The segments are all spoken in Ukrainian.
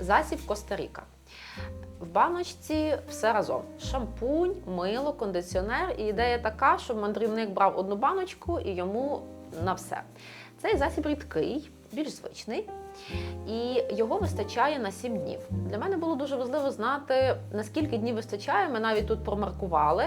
Засіб Коста-Ріка. В баночці все разом: шампунь, мило, кондиціонер. І ідея така, щоб мандрівник брав одну баночку і йому на все. Цей засіб рідкий, більш звичний. І його вистачає на 7 днів. Для мене було дуже важливо знати, наскільки днів вистачає. Ми навіть тут промаркували,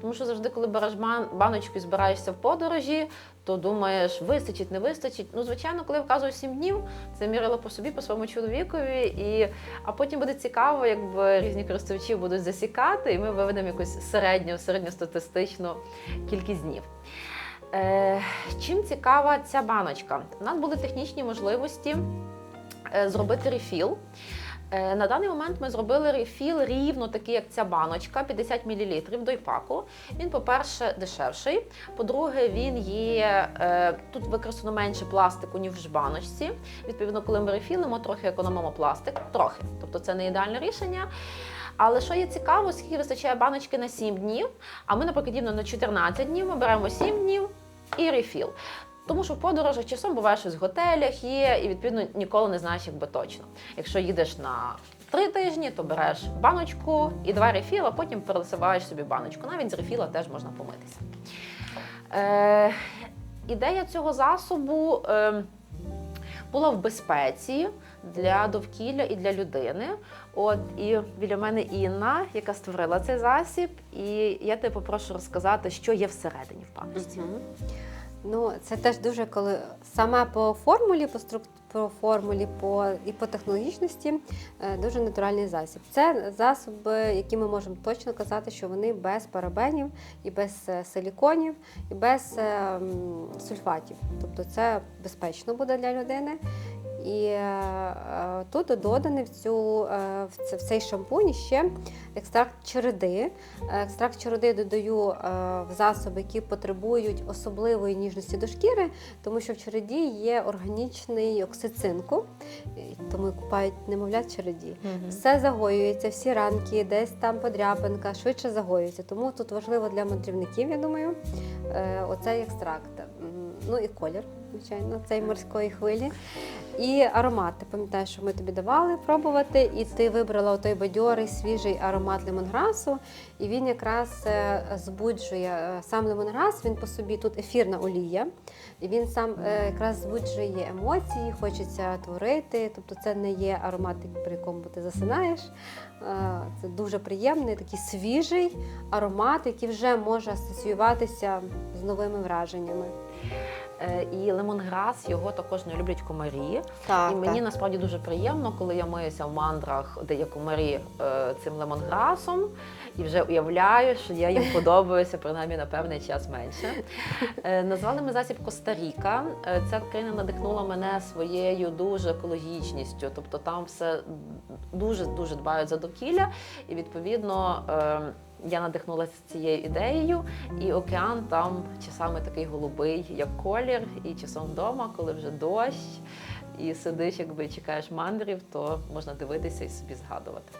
тому що завжди, коли береш баночку і збираєшся в подорожі, то думаєш, вистачить, не вистачить. Ну, звичайно, коли я вказую 7 днів, це мірила по собі, по своєму чоловікові. І... А потім буде цікаво, якби різні користувачі будуть засікати, і ми виведемо якусь середню, середньостатистичну кількість днів. Е, чим цікава ця баночка? У нас були технічні можливості е, зробити рефіл. Е, На даний момент ми зробили рефіл рівно такий, як ця баночка, 50 мл дойпаку. Він, по-перше, дешевший. По-друге, він є е, тут використано менше пластику, ніж в баночці. Відповідно, коли ми рефілимо, трохи економимо пластик. Трохи. Тобто це не ідеальне рішення. Але що є цікаво, скільки вистачає баночки на 7 днів, а ми, наприклад, на 14 днів, ми беремо 7 днів і рефіл. Тому що в подорожах часом буває щось в готелях є, і відповідно ніколи не знаєш, якби точно. Якщо їдеш на три тижні, то береш баночку і два рефіла, потім пересиваєш собі баночку. Навіть з рефіла теж можна помитися. Е, ідея цього засобу е, була в безпеці для довкілля і для людини. От і біля мене Інна, яка створила цей засіб, і я тебе попрошу розказати, що є всередині в пам'яті. Мгм. Ну, це теж дуже коли саме по формулі, по струк... по формулі, по і по технологічності е, дуже натуральний засіб. Це засоби, які ми можемо точно казати, що вони без парабенів, і без е, силіконів, і без е, сульфатів. Тобто це безпечно буде для людини. І тут доданий в цю е, в, цей шампунь ще екстракт череди. Е, Екстракт череди додаю е, в засоби, які потребують особливої ніжності до шкіри, тому що в череді є органічний оксид цинку, тому купають немовлят череді. Все загоюється, всі ранки, десь там подряпинка, швидше загоюється. Тому тут важливо для мандрівників, я думаю, е, оцей екстракт. Ну і колір, звичайно, цей морської хвилі. І аромат. Ти пам'ятаєш, що ми тобі давали пробувати, і ти вибрала той бадьорий свіжий аромат лимонграсу, і він якраз е, збуджує е, сам лимонграс, він по собі тут ефірна олія, і він сам е, якраз збуджує емоції, хочеться творити. Тобто це не є аромат, при якому ти засинаєш. Це дуже приємний, такий свіжий аромат, який вже може асоціюватися з новими враженнями. Е, І лемонграс його також не люблять комарі. Так, і мені насправді дуже приємно, коли я миюся в мандрах, де є комарі е, цим лемонграсом, і вже уявляю, що я їм подобаюся принаймні на певний час менше. Е, Назвали ми засіб Коста-Ріка. Е, Ця країна надихнула мене своєю дуже екологічністю. Тобто там все дуже дуже дбають за довкілля, і відповідно. е, Я надихнулася цією ідеєю, і океан там часами такий голубий, як колір, і часом вдома, коли вже дощ, і сидиш, якби чекаєш мандрів, то можна дивитися і собі згадувати.